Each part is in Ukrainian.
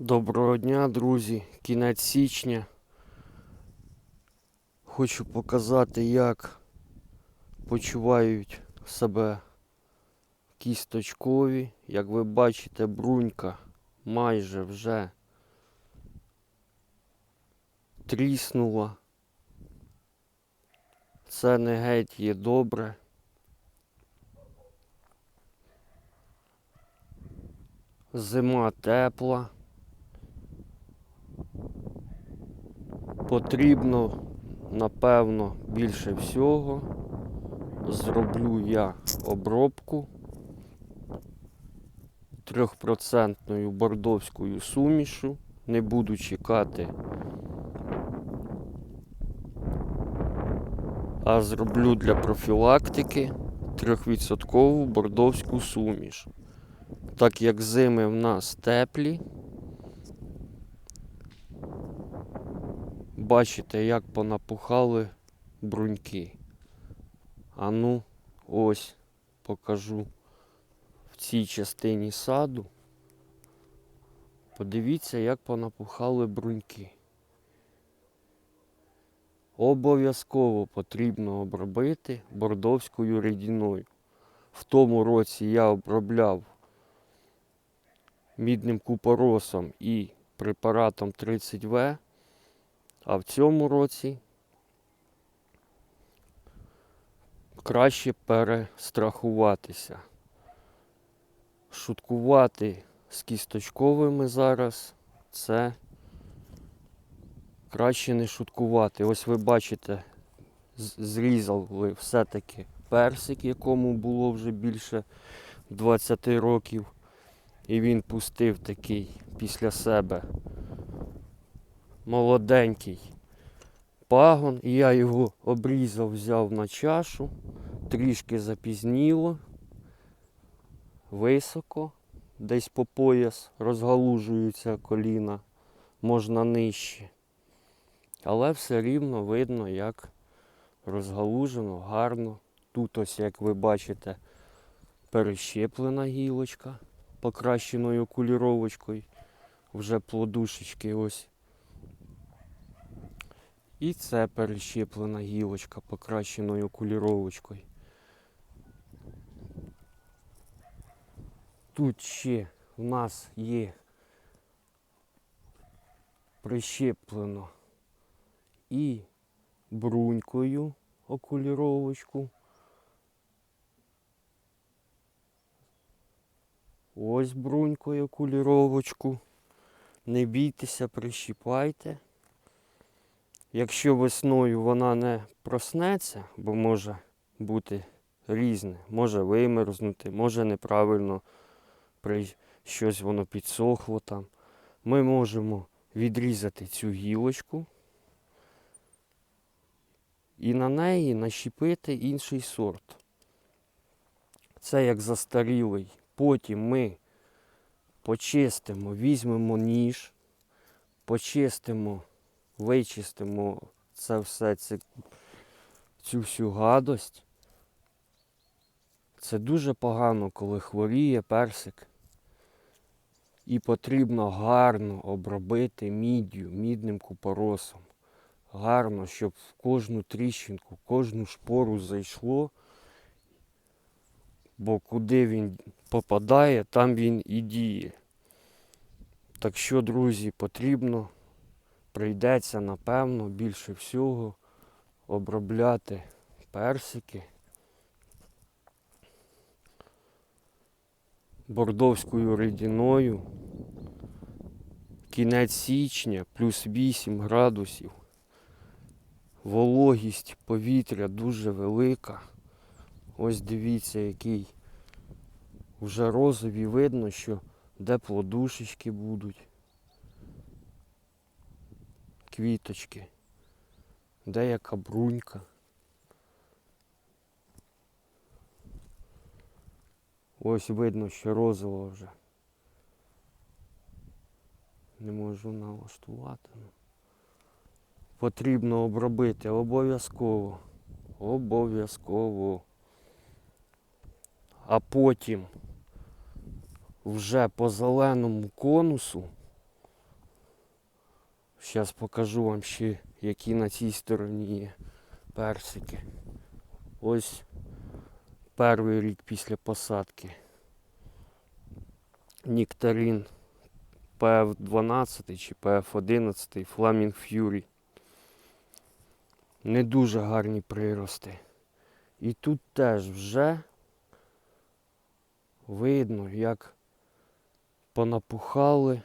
Доброго дня, друзі. Кінець січня. Хочу показати, як почувають себе кісточкові. Як ви бачите, брунька майже вже тріснула. Це не геть є добре. Зима тепла. Потрібно, напевно, більше всього. Зроблю я обробку трьохпроцентною бордовською сумішу. Не буду чекати, а зроблю для профілактики трьохвідсоткову бордовську суміш. Так як зими в нас теплі, бачите, як понапухали бруньки. А ну, ось покажу в цій частині саду. Подивіться, як понапухали бруньки. Обов'язково потрібно обробити бордовською рідиною. В тому році я обробляв мідним купоросом і препаратом 30В. А в цьому році краще перестрахуватися. Шуткувати з кісточковими зараз це краще не шуткувати. Ось ви бачите, зрізали все-таки персик, якому було вже більше 20 років. І він пустив такий після себе молоденький пагон, і я його обрізав, взяв на чашу, трішки запізніло, високо, десь по пояс розгалужуються коліна, можна нижче. Але все рівно видно, як розгалужено, гарно. Тут ось, як ви бачите, перещеплена гілочка покращеною куліровочкою. Вже плодушечки ось і це перещеплена гілочка покращеною куліровочкою. Тут ще в нас є прищеплено і брунькою окуліровочку. Ось брунькою окуліровочку. Не бійтеся, прищіпайте. Якщо весною вона не проснеться, бо може бути різне, може вимерзнути, може неправильно при щось воно підсохло там, ми можемо відрізати цю гілочку і на неї нащепити інший сорт. Це як застарілий. Потім ми почистимо, візьмемо ніж, почистимо вичистимо це все, це, цю всю гадость. Це дуже погано, коли хворіє персик. І потрібно гарно обробити міддю, мідним купоросом. Гарно, щоб в кожну тріщинку, в кожну шпору зайшло. Бо куди він попадає, там він і діє. Так що, друзі, потрібно прийдеться, напевно, більше всього обробляти персики бордовською рідиною. Кінець січня, плюс 8 градусів. Вологість повітря дуже велика. Ось дивіться, який вже розові видно, що де плодушечки будуть. Квіточки, деяка брунька. Ось видно, що розово вже. Не можу налаштувати. ну. Потрібно обробити обов'язково. Обов'язково. А потім вже по зеленому конусу Зараз покажу вам ще, які на цій стороні є персики. Ось перший рік після посадки. Нектарин PF12 чи PF11 Flaming Fury. Не дуже гарні прирости. І тут теж вже видно, як понапухали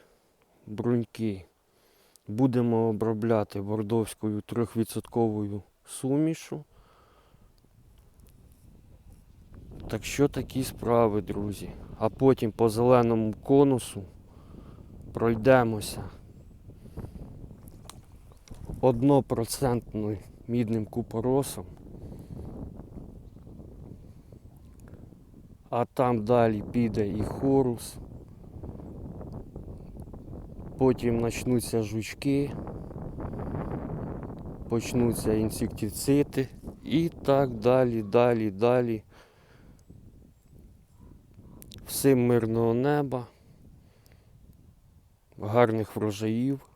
бруньки. Будемо обробляти бордовською 3% сумішу. Так що такі справи, друзі. А потім по зеленому конусу пройдемося однопроцентним мідним купоросом. А там далі піде і хорус. Потім почнуться жучки, почнуться інсектицити і так далі, далі, далі. Всім мирного неба, гарних врожаїв.